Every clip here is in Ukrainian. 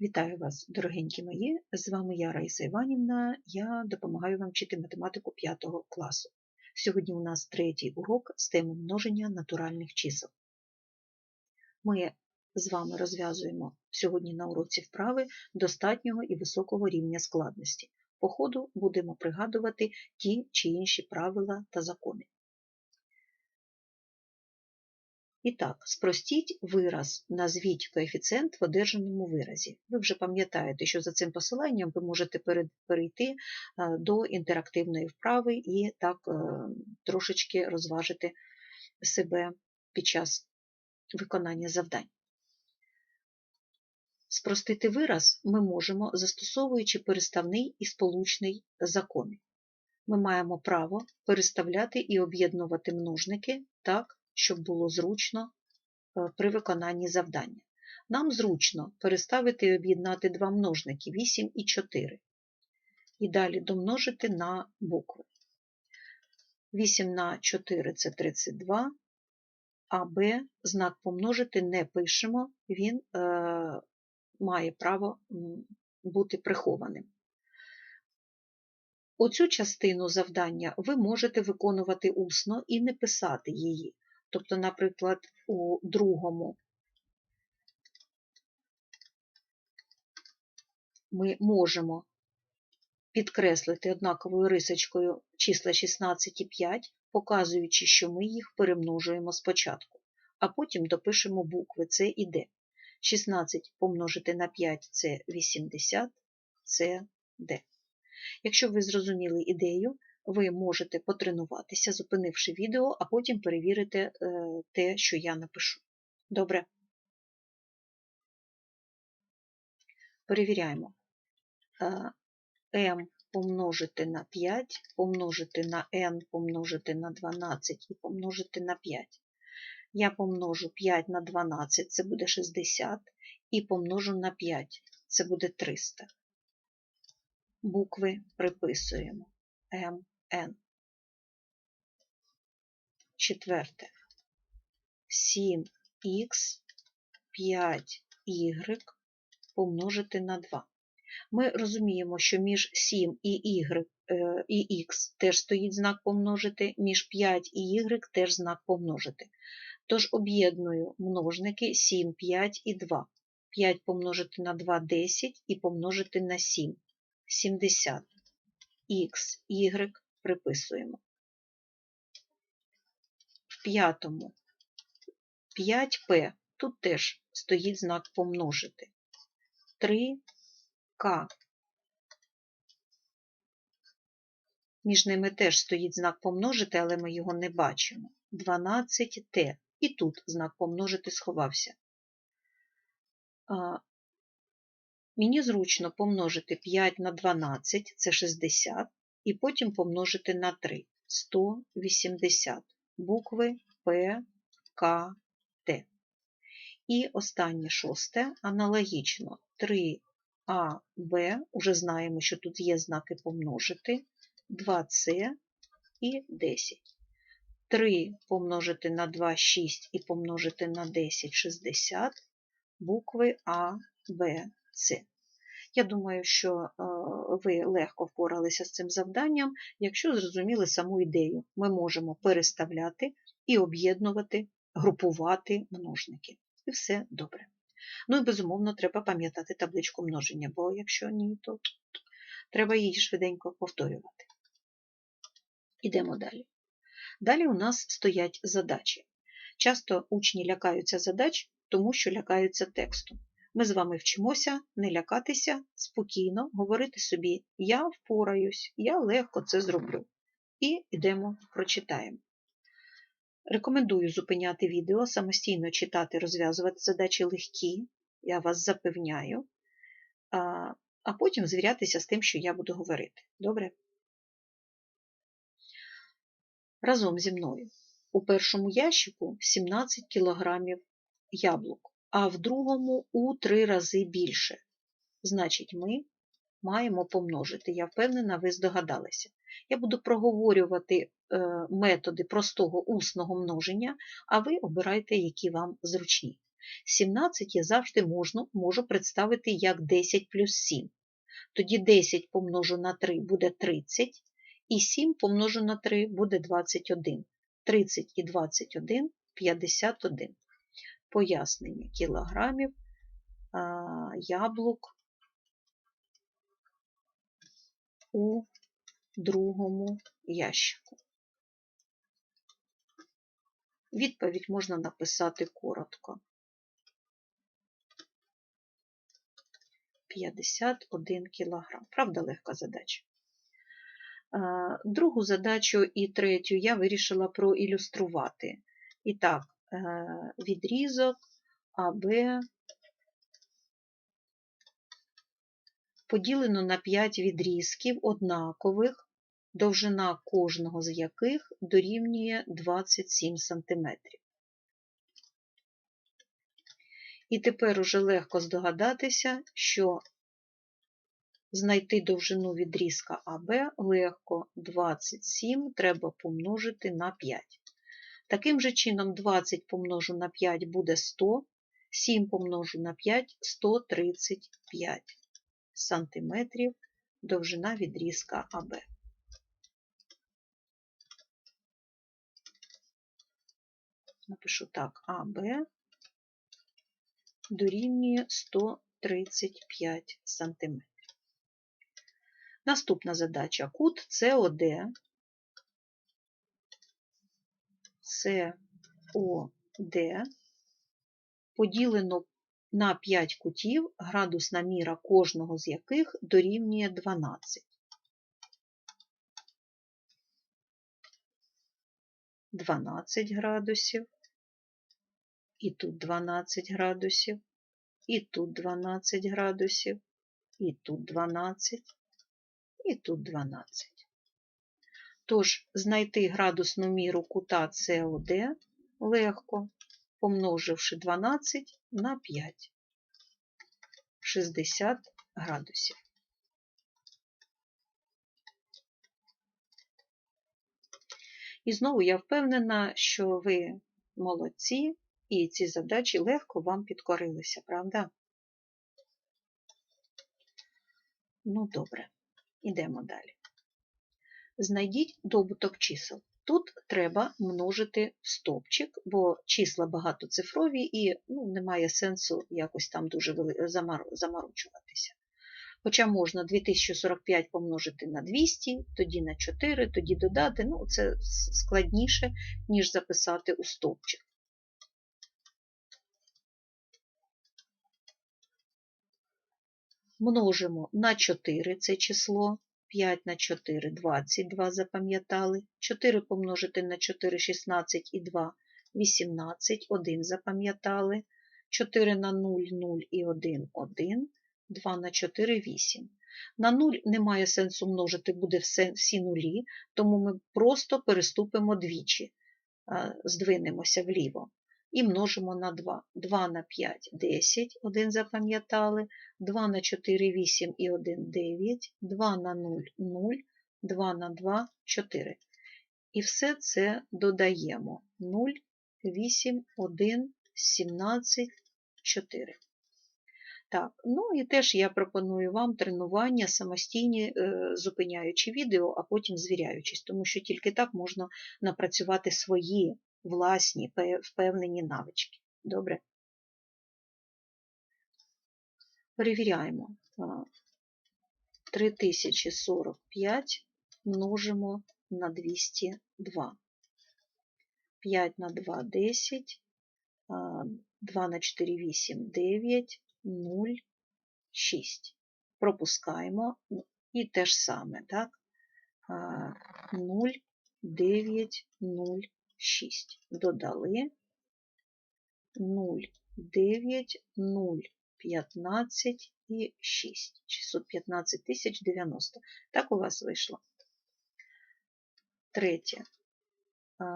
Вітаю вас, дорогенькі мої! З вами я, Раїса Іванівна. Я допомагаю вам вчити математику 5 класу. Сьогодні у нас третій урок з теми множення натуральних чисел. Ми з вами розв'язуємо сьогодні на уроці вправи достатнього і високого рівня складності. По ходу будемо пригадувати ті чи інші правила та закони. І так, спростіть вираз, назвіть коефіцієнт в одержаному виразі. Ви вже пам'ятаєте, що за цим посиланням ви можете перейти до інтерактивної вправи і так трошечки розважити себе під час виконання завдань. Спростити вираз ми можемо, застосовуючи переставний і сполучний закони. Ми маємо право переставляти і об'єднувати множники так, щоб було зручно при виконанні завдання. Нам зручно переставити і об'єднати два множники 8 і 4. І далі домножити на букви. 8 на 4 це 32, а Б знак помножити не пишемо, він е, має право бути прихованим. Оцю частину завдання ви можете виконувати усно і не писати її. Тобто, наприклад, у другому ми можемо підкреслити однаковою рисочкою числа 16 і 5, показуючи, що ми їх перемножуємо спочатку, а потім допишемо букви С і Д. 16 помножити на 5 це 80, це Д. Якщо ви зрозуміли ідею, ви можете потренуватися, зупинивши відео, а потім перевірити е, те, що я напишу. Добре. Перевіряємо. m помножити на 5, помножити на n, помножити на 12 і помножити на 5. Я помножу 5 на 12, це буде 60, і помножу на 5, це буде 300. Букви приписуємо m, n. Четверте. 7х 5y помножити на 2. Ми розуміємо, що між 7 і y і х теж стоїть знак помножити, між 5 і y теж знак помножити. Тож об'єдную множники 7, 5 і 2. 5 помножити на 2 10 і помножити на 7 70. Х, y приписуємо. В п'ятому 5П. Тут теж стоїть знак помножити. 3К. Між ними теж стоїть знак помножити, але ми його не бачимо. 12Т. І тут знак помножити сховався. Мені зручно помножити 5 на 12, це 60, і потім помножити на 3 180 букви П, К, Т. І останнє шосте, аналогічно. 3А, Б, уже знаємо, що тут є знаки помножити, 2С і 10. 3 помножити на 2 6 і помножити на 10 60, букви А, Б, С. Я думаю, що е, ви легко впоралися з цим завданням, якщо зрозуміли саму ідею. Ми можемо переставляти і об'єднувати, групувати множники. І все добре. Ну і, безумовно, треба пам'ятати табличку множення, бо якщо ні, то треба її швиденько повторювати. Ідемо далі. Далі у нас стоять задачі. Часто учні лякаються задач, тому що лякаються тексту. Ми з вами вчимося не лякатися, спокійно говорити собі Я впораюсь, я легко це зроблю. І йдемо, прочитаємо. Рекомендую зупиняти відео, самостійно читати, розв'язувати задачі легкі, я вас запевняю, а потім звірятися з тим, що я буду говорити. Добре? Разом зі мною. У першому ящику 17 кг яблук а в другому у три рази більше. Значить, ми маємо помножити. Я впевнена, ви здогадалися. Я буду проговорювати е, методи простого усного множення, а ви обирайте, які вам зручні. 17 я завжди можу, можу представити як 10 плюс 7. Тоді 10 помножу на 3 буде 30, і 7 помножу на 3 буде 21. 30 і 21 – 51. Пояснення кілограмів яблук у другому ящику. Відповідь можна написати коротко. 51 кілограм. Правда, легка задача. Другу задачу і третю я вирішила проілюструвати. І так, відрізок АБ поділено на 5 відрізків однакових, довжина кожного з яких дорівнює 27 см. І тепер уже легко здогадатися, що знайти довжину відрізка АБ легко 27 треба помножити на 5. Таким же чином 20 помножу на 5 буде 100, 7 помножу на 5 135 сантиметрів довжина відрізка АБ. Напишу так, АБ дорівнює 135 см. Наступна задача кут СОД. СОД поділено на 5 кутів, градусна міра кожного з яких дорівнює 12. 12 градусів, і тут 12 градусів, і тут 12 градусів, і тут 12, і тут 12. Тож, знайти градусну міру кута СОД легко, помноживши 12 на 5, 60 градусів. І знову я впевнена, що ви молодці, і ці задачі легко вам підкорилися, правда? Ну, добре, ідемо далі. Знайдіть добуток чисел. Тут треба множити стопчик, бо числа багатоцифрові і ну, немає сенсу якось там дуже заморочуватися. Хоча можна 2045 помножити на 200, тоді на 4, тоді додати, ну це складніше, ніж записати у стовпчик. Множимо на 4 це число, 5 на 4 – 22 запам'ятали, 4 помножити на 4 – 16 і 2 – 18, 1 запам'ятали, 4 на 0 – 0 і 1 – 1, 2 на 4 – 8. На 0 немає сенсу множити, буде всі нулі, тому ми просто переступимо двічі, здвинемося вліво і множимо на 2. 2 на 5 – 10, 1 запам'ятали, 2 на 4 – 8 і 1 – 9, 2 на 0 – 0, 2 на 2 – 4. І все це додаємо 0, 8, 1, 17, 4. Так, ну і теж я пропоную вам тренування самостійні, е, зупиняючи відео, а потім звіряючись, тому що тільки так можна напрацювати свої власні впевнені навички. Добре? Перевіряємо. 3045 множимо на 202. 5 на 2 10, 2 на 4 8 9, 0, 6. Пропускаємо і те ж саме, так? 0, 9, 0, 6. Додали 0, 9, 0, 15 і 6. 615 тисяч 90. Так у вас вийшло. Третє.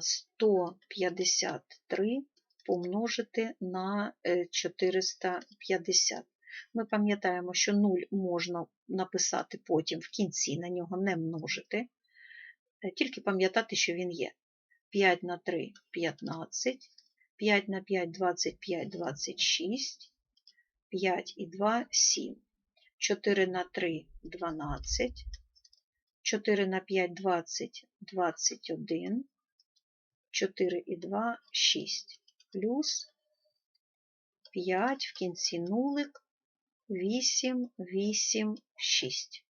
153 помножити на 450. Е, Ми пам'ятаємо, що 0 можна написати потім в кінці, на нього не множити, е, тільки пам'ятати, що він є. 5 на 3 15, 5 на 5 – 25, 26. 5 і 2 – 7. 4 на 3 – 12. 4 на 5 – 20, 21. 4 і 2 – 6. Плюс 5 в кінці нулик 8, 8, 6.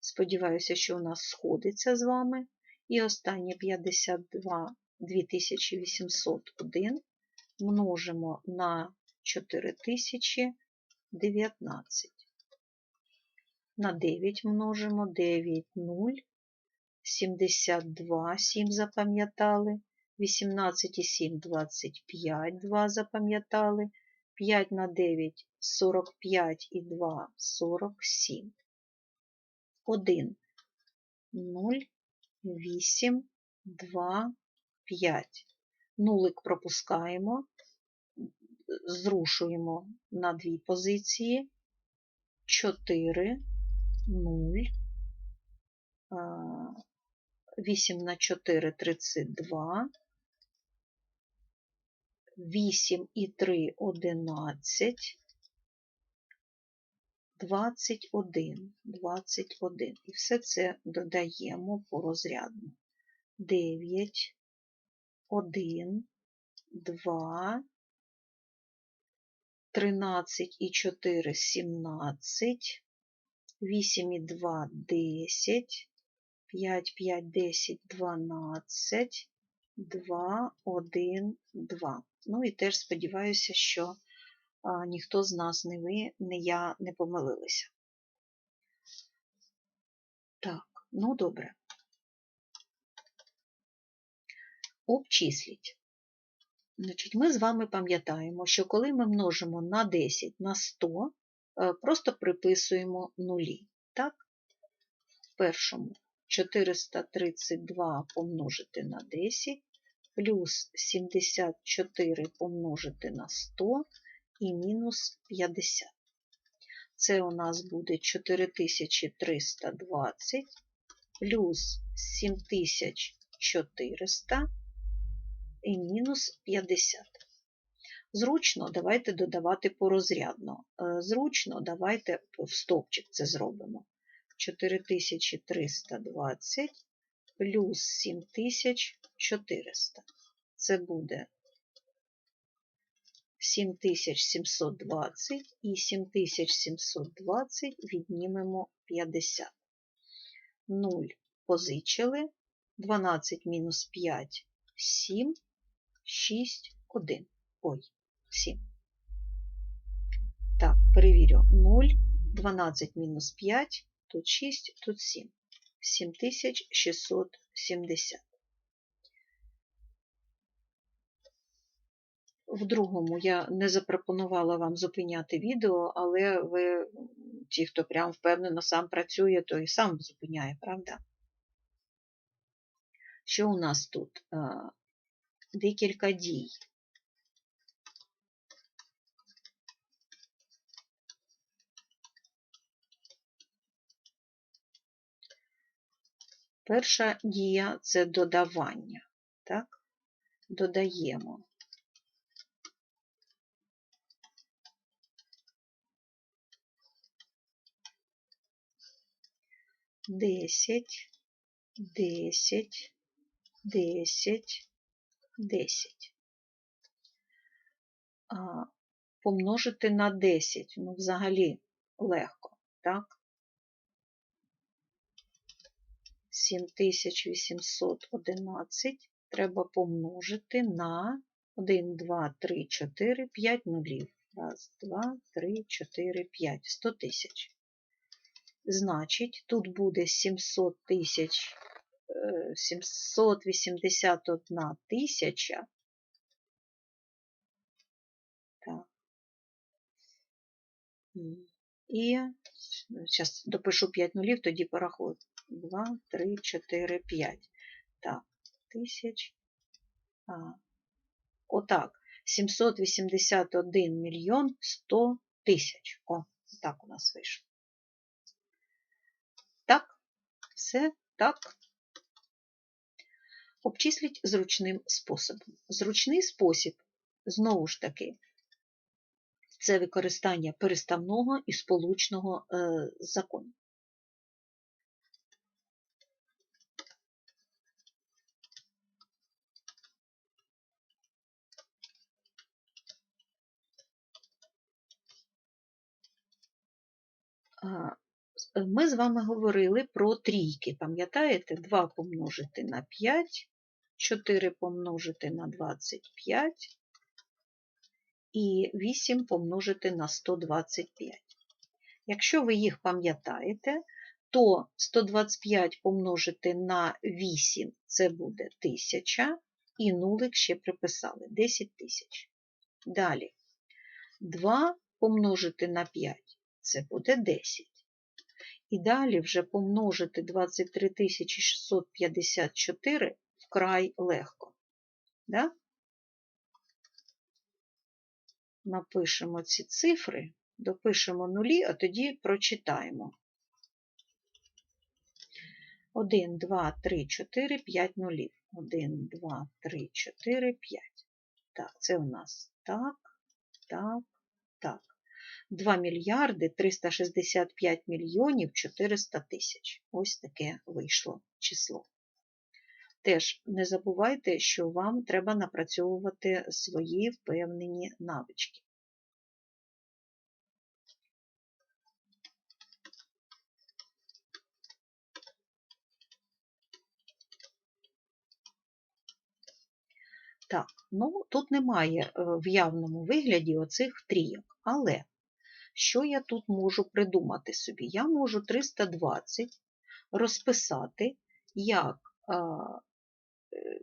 Сподіваюся, що у нас сходиться з вами. І останнє 52 2801 множимо на 4019. На 9 множимо 9, 0, 72, 7 запам'ятали, 18 і 7, 25, 2 запам'ятали, 5 на 9, 45 і 2, 47. 1, 0, 8, 2, 5. Нулик пропускаємо, зрушуємо на дві позиції. 4, 0, 8 на 4 – 32, 8 і 3 – 11, 21, 21. І все це додаємо по розрядну. 9, 1, 2, 13 і 4 – 17, 8 і 2 – 10, 5, 5, 10, 12, 2, 1, 2. Ну і теж сподіваюся, що ніхто з нас, не ви, не я, не помилилися. Так, ну добре. Обчисліть. Значить, Ми з вами пам'ятаємо, що коли ми множимо на 10 на 100, просто приписуємо нулі. Так? В першому 432 помножити на 10, плюс 74 помножити на 100 і мінус 50. Це у нас буде 4320 плюс 7400 і мінус 50. Зручно давайте додавати порозрядно. Зручно давайте в стовпчик це зробимо. 4320 плюс 7400. Це буде 7720 і 7720 віднімемо 50. 0 позичили, 12 мінус 5 7, 6, 1. Ой, 7. Так, перевірю. 0, 12 мінус 5, тут 6, тут 7. 7670. В другому я не запропонувала вам зупиняти відео, але ви, ті, хто прям впевнено сам працює, то і сам зупиняє, правда? Що у нас тут? Декілька дій. Перша дія це додавання. Так? Додаємо. Десять, десять, десять, десять. Помножити на 10, ну, взагалі легко, так? 7811 треба помножити на 1, 2, 3, 4, 5 нулів. Раз, два, три, 4, 5. 100 тисяч. Значить, тут буде 700 тисяч, 781 тисяча. Так. І зараз допишу 5 нулів, тоді порахую. 2, 3, 4, 5. Так, тисяч. А, Отак. 781 мільйон 100 тисяч. О, так у нас вийшло. Все так. Обчисліть зручним способом. Зручний спосіб, знову ж таки, це використання переставного і сполучного е, Ми з вами говорили про трійки, пам'ятаєте? 2 помножити на 5, 4 помножити на 25 і 8 помножити на 125. Якщо ви їх пам'ятаєте, то 125 помножити на 8 це буде 1000, і нулик ще приписали 10 тисяч. Далі 2 помножити на 5 це буде 10. І далі вже помножити 23 654 вкрай легко. Да? Напишемо ці цифри, допишемо нулі, а тоді прочитаємо. 1, 2, 3, 4, 5 нулів. 1, 2, 3, 4, 5. Так, це у нас так, так, так. 2 мільярди 365 мільйонів 400 тисяч. Ось таке вийшло число. Теж не забувайте, що вам треба напрацьовувати свої впевнені навички. Так, ну тут немає е, в явному вигляді оцих трійок. Але що я тут можу придумати собі? Я можу 320 розписати як е,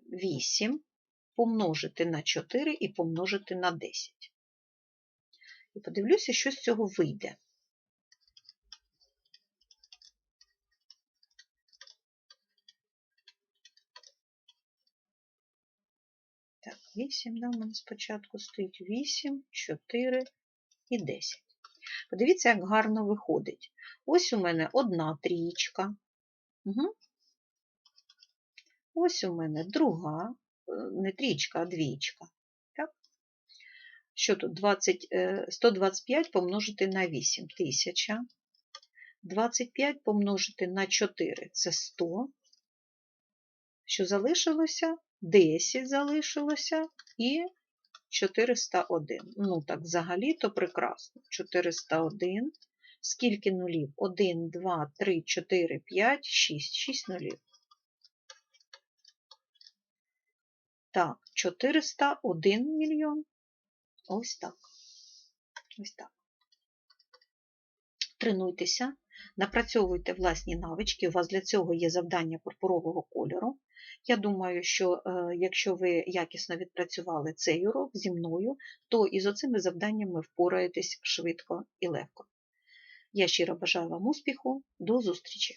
8 помножити на 4 і помножити на 10. І подивлюся, що з цього вийде. Так, 8, да, у мене спочатку стоїть 8, 4 і 10. Подивіться, як гарно виходить. Ось у мене одна трієчка. Угу. Ось у мене друга, е, не трічка, а двічка. Так? Що тут? 20, е, 125 помножити на 8 1000. 25 помножити на 4 це 100. Що залишилося? 10 залишилося і 401. Ну так, взагалі-то прекрасно. 401. Скільки нулів? 1, 2, 3, 4, 5, 6. 6 нулів. Так, 401 мільйон. Ось так. Ось так. Тренуйтеся, напрацьовуйте власні навички. У вас для цього є завдання пурпурового кольору. Я думаю, що е, якщо ви якісно відпрацювали цей урок зі мною, то із оцими завданнями впораєтесь швидко і легко. Я щиро бажаю вам успіху. До зустрічі!